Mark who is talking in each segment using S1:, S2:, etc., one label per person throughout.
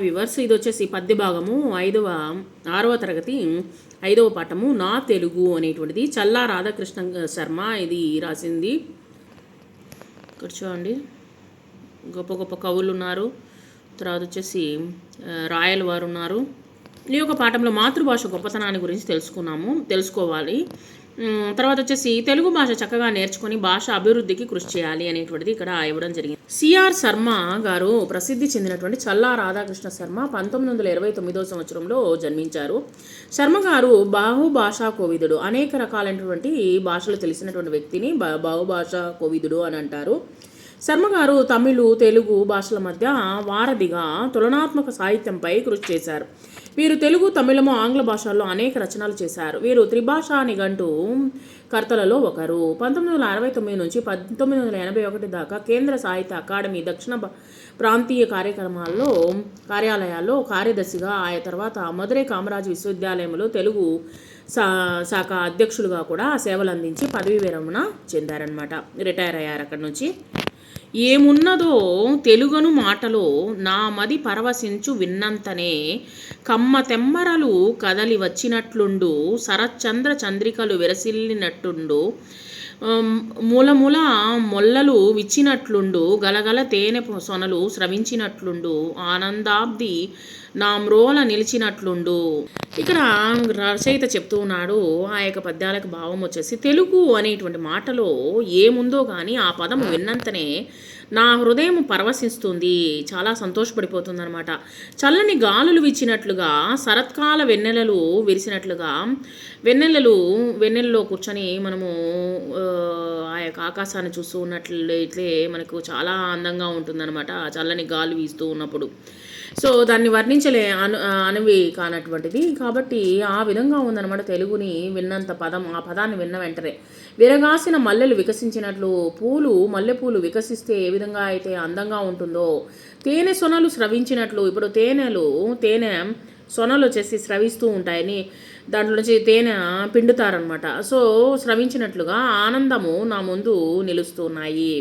S1: Viewers ఇది వచ్చేసి పద్య భాగము ఐదవ ఆరవ తరగతి ఐదవ పాఠము నా తెలుగు అనేటువంటిది. చల్లా రాధాకృష్ణ శర్మ ఇది రాసింది. ఇక్కడ చూడండి. గొప్ప గొప్ప కవులు ఉన్నారు. తర్వాత వచ్చేసి ఆ, రాయల వారు ఉన్నారు. ఈ యొక్క పాఠంలో మాతృభాష గొప్పతనాన్ని గురించి తెలుసుకున్నాము తెలుసుకోవాలి. తర్వాత వచ్చేసి తెలుగు భాష చక్కగా నేర్చుకొని భాష అభివృద్ధికి కృషి చేయాలి అనేటువంటిది ఇక్కడ ఇవ్వడం జరిగింది. సిఆర్ శర్మ గారు ప్రసిద్ధి చెందినటువంటి చల్లా రాధాకృష్ణ శర్మ పంతొమ్మిది వందల ఇరవై తొమ్మిదో సంవత్సరంలో జన్మించారు. శర్మ గారు బాహుభాషా కోవిదుడు. అనేక రకాలైనటువంటి భాషలు తెలిసినటువంటి వ్యక్తిని బాహుభాషా కోవిదుడు అని అంటారు. శర్మగారు తమిళు తెలుగు భాషల మధ్య వారధిగా తులనాత్మక సాహిత్యంపై కృషి చేశారు. వీరు తెలుగు తమిళము ఆంగ్ల భాషల్లో అనేక రచనలు చేశారు. వీరు త్రిభాషా నిఘంటు కర్తలలో ఒకరు. పంతొమ్మిది వందల అరవై తొమ్మిది నుంచి పంతొమ్మిది వందల ఎనభై ఒకటి దాకా కేంద్ర సాహిత్య అకాడమీ దక్షిణ ప్రాంతీయ కార్యక్రమాల్లో కార్యాలయాల్లో కార్యదర్శిగా ఆయా తర్వాత మధురై కామరాజు విశ్వవిద్యాలయంలో తెలుగు సా శాఖ అధ్యక్షులుగా కూడా సేవలు అందించి పదవీ విరమణ చెందారనమాట రిటైర్ అయ్యారు అక్కడి నుంచి. ఏమున్నదో తెలుగను మాటలో నా మది పరవశించు విన్నంతనే కమ్మ తెమ్మరలు కదలి వచ్చినట్లుండు శరచంద్ర చంద్రికలు విరసిల్లినట్టుండు మూలమూల మొల్లలు విచ్చినట్లుండు గలగల తేనె సొనలు స్రవించినట్లుండు ఆనందాబ్ది నా మ్రోల నిలిచినట్లుండు. ఇక్కడ రచయిత చెప్తూ ఉన్నాడు ఆ యొక్క పద్యాలకు భావం వచ్చేసి తెలుగు అనేటువంటి మాటలో ఏముందో కానీ ఆ పదం విన్నంతనే నా హృదయం పరవశిస్తుంది చాలా సంతోషపడిపోతుంది అనమాట చల్లని గాలులు విచ్చినట్లుగా శరత్కాల వెన్నెలలు విరిసినట్లుగా వెన్నెలలు వెన్నెలలో కూర్చొని మనము యొక్క ఆకాశాన్ని చూస్తూ ఉన్నట్లు మనకు చాలా అందంగా ఉంటుందన్నమాట ఆ చల్లని గాలి వీస్తూ ఉన్నప్పుడు. సో దాన్ని వర్ణించలే అను అనువి కానటువంటిది. కాబట్టి ఆ విధంగా ఉందన్నమాట తెలుగుని విన్నంత పదం. ఆ పదాన్ని విన్న వెంటనే విరగాసిన మల్లెలు వికసించినట్లు పూలు మల్లెపూలు వికసిస్తే ఏ విధంగా అయితే అందంగా ఉంటుందో తేనె సొనలు స్రవించినట్లు ఇప్పుడు తేనెలు తేనె సొనలు వచ్చేసి స్రవిస్తూ ఉంటాయని దాంట్లో నుంచి తేనె పిండుతారనమాట సో స్రవించినట్లుగా ఆనందము నా ముందు నిలుస్తున్నాయి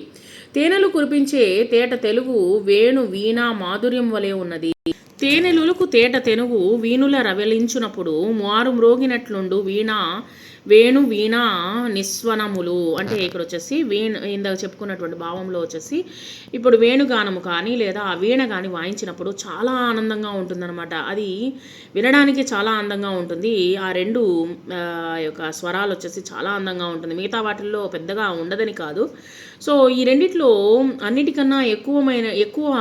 S1: తేనెలు కురిపించే తేట తెలుగు వేణు వీణ మాధుర్యం వలె ఉన్నది. తేనెలులకు తేట తెనుగు వీణుల రవలించునప్పుడు మారు మ్రోగినట్లుండు వీణ వేణు వీణ నిస్వనములు అంటే ఇక్కడ వచ్చేసి వీణ ఇందాక చెప్పుకున్నటువంటి భావంలో వచ్చేసి ఇప్పుడు వేణుగానము కానీ లేదా ఆ వీణ కానీ వాయించినప్పుడు చాలా ఆనందంగా ఉంటుందన్నమాట. అది వినడానికి చాలా అందంగా ఉంటుంది. ఆ రెండు యొక్క స్వరాలు వచ్చేసి చాలా అందంగా ఉంటుంది. మిగతా వాటిల్లో పెద్దగా ఉండదని కాదు. సో ఈ రెండిట్లో అన్నిటికన్నా ఎక్కువమైన ఎక్కువ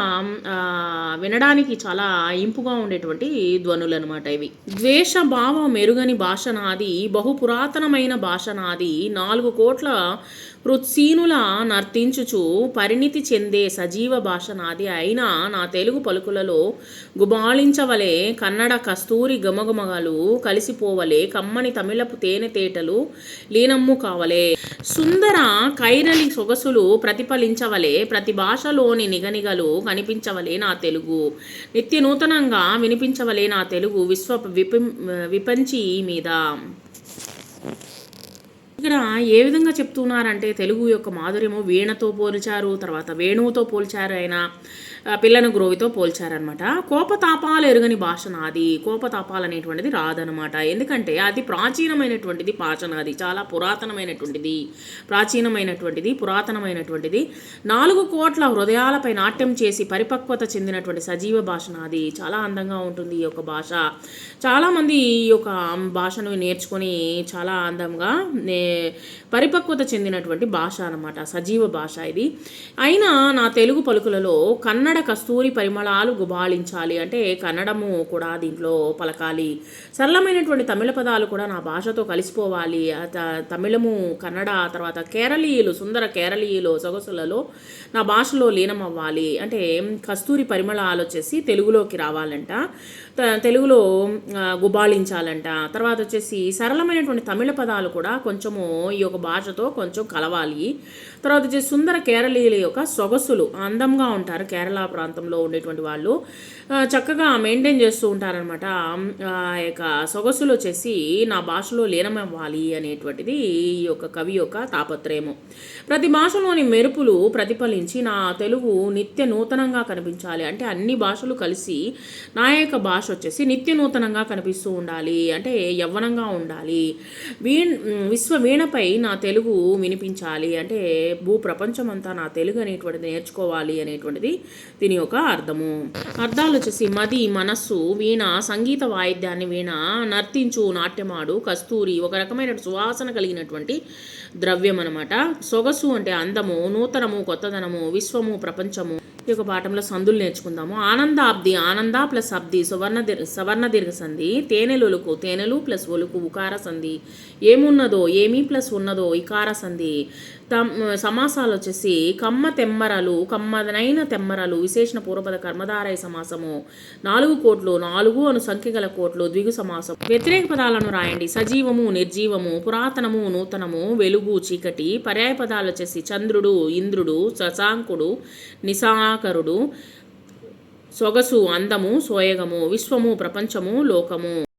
S1: వినడానికి చాలా ఇంపుగా ఉండేటువంటి ధ్వనులు అనమాట ఇవి. ద్వేష భావం మెరుగని భాష నాది బహు పురాతనమైన భాష నాది. నాలుగు కోట్ల హృత్సీనుల నర్తించుచు పరిణితి చెందే సజీవ భాష నాది. అయినా నా తెలుగు పలుకులలో గుబాళించవలే కన్నడ కస్తూరి గమగమగలు కలిసిపోవలే కమ్మని తమిళపు తేనె తేటలు లీనమ్ము కావలే. సుందర కైరలి సొగసులు ప్రతిఫలించవలే ప్రతి భాషలోని నిగనిగలు కనిపించవలే నా తెలుగు. నిత్య నూతనంగా వినిపించవలే నా తెలుగు విశ్వ విపిం విపంచి మీద. ఇక్కడ ఏ విధంగా చెప్తున్నారంటే తెలుగు యొక్క మాధుర్యము వీణతో పోల్చారు తర్వాత వేణువుతో పోల్చారు ఆయన పిల్లను గ్రోవితో పోల్చారనమాట కోపతాపాలు ఎరుగని భాష నాది. కోపతాపాలు అనేటువంటిది రాదనమాట ఎందుకంటే అది ప్రాచీనమైనటువంటిది భాష చాలా పురాతనమైనటువంటిది. ప్రాచీనమైనటువంటిది పురాతనమైనటువంటిది. నాలుగు కోట్ల హృదయాలపై నాట్యం చేసి పరిపక్వత చెందినటువంటి సజీవ భాష నాది. చాలా అందంగా ఉంటుంది ఈ యొక్క భాష. చాలామంది ఈ యొక్క భాషను నేర్చుకొని చాలా అందంగా నే పరిపక్వత చెందినటువంటి భాష అన్నమాట. సజీవ భాష ఇది. అయినా నా తెలుగు పలుకులలో కన్నడ కస్తూరి పరిమళాలు గుబాళించాలి అంటే కన్నడము కూడా దీంట్లో పలకాలి. సరళమైనటువంటి తమిళ పదాలు కూడా నా భాషతో కలిసిపోవాలి. తమిళము కన్నడ తర్వాత కేరళీయులు సుందర కేరళీయులు సొగసులలో నా భాషలో లీనం అవ్వాలి అంటే కస్తూరి పరిమళాలు వచ్చేసి తెలుగులోకి రావాలంట. తెలుగులో గుబాళించాలంట. తర్వాత వచ్చేసి సరళమైనటువంటి తమిళ పదాలు కూడా కొంచెము ఈ యొక్క భాషతో కొంచెం కలవాలి. తర్వాత వచ్చేసి సుందర కేరళీయుల యొక్క సొగసులు అందంగా ఉంటారు కేరళ కేరళ ప్రాంతంలో ఉండేటువంటి వాళ్ళు చక్కగా మెయింటైన్ చేస్తూ ఉంటారనమాట ఆ యొక్క సొగసులు వచ్చేసి నా భాషలో లీనమవ్వాలి అనేటువంటిది ఈ యొక్క కవి యొక్క తాపత్రయము. ప్రతి భాషలోని మెరుపులు ప్రతిఫలించి నా తెలుగు నిత్య నూతనంగా కనిపించాలి. అంటే అన్ని భాషలు కలిసి నా యొక్క భాష వచ్చేసి నిత్య నూతనంగా కనిపిస్తూ ఉండాలి. అంటే యవ్వనంగా ఉండాలి. వీణ్ విశ్వ వీణపై నా తెలుగు వినిపించాలి. అంటే భూ ప్రపంచం అంతా నా తెలుగు అనేటువంటిది నేర్చుకోవాలి అనేటువంటిది దీని యొక్క అర్థము. అర్థాలు వచ్చేసి మది మనస్సు వీణ సంగీత వాయిద్యాన్ని వీణ నర్తించు నాట్యమాడు కస్తూరి ఒక రకమైన సువాసన కలిగినటువంటి ద్రవ్యం అనమాట సొగసు అంటే అందము నూతనము కొత్తదనము విశ్వము ప్రపంచము. ఈ యొక్క పాఠంలో సందులు నేర్చుకుందాము. ఆనందాబ్ది ఆనంద ప్లస్ అబ్ది సువర్ణ దీర్ సవర్ణ దీర్ఘ సంధి తేనెలొలుకు తేనెలు ప్లస్ ఒలుకు ఉకార సంధి. ఏమున్నదో ఏమీ ప్లస్ ఉన్నదో ఇకార సంధి. సమాసాలు వచ్చేసి కమ్మ తెమ్మరలు కమ్మదనైన తెమ్మరలు విశేషణ పూర్వపద కర్మధారయ సమాసము నాలుగు కోట్లు నాలుగు అను సంఖ్య గల కోట్లు ద్విగు సమాసం వ్యతిరేక పదాలను రాయండి. సజీవము నిర్జీవము పురాతనము నూతనము వెలుగు చీకటి పర్యాయ పదాలు వచ్చేసి చంద్రుడు ఇంద్రుడు శశాంకుడు నిసాకరుడు సొగసు అందము సోయగము విశ్వము ప్రపంచము లోకము.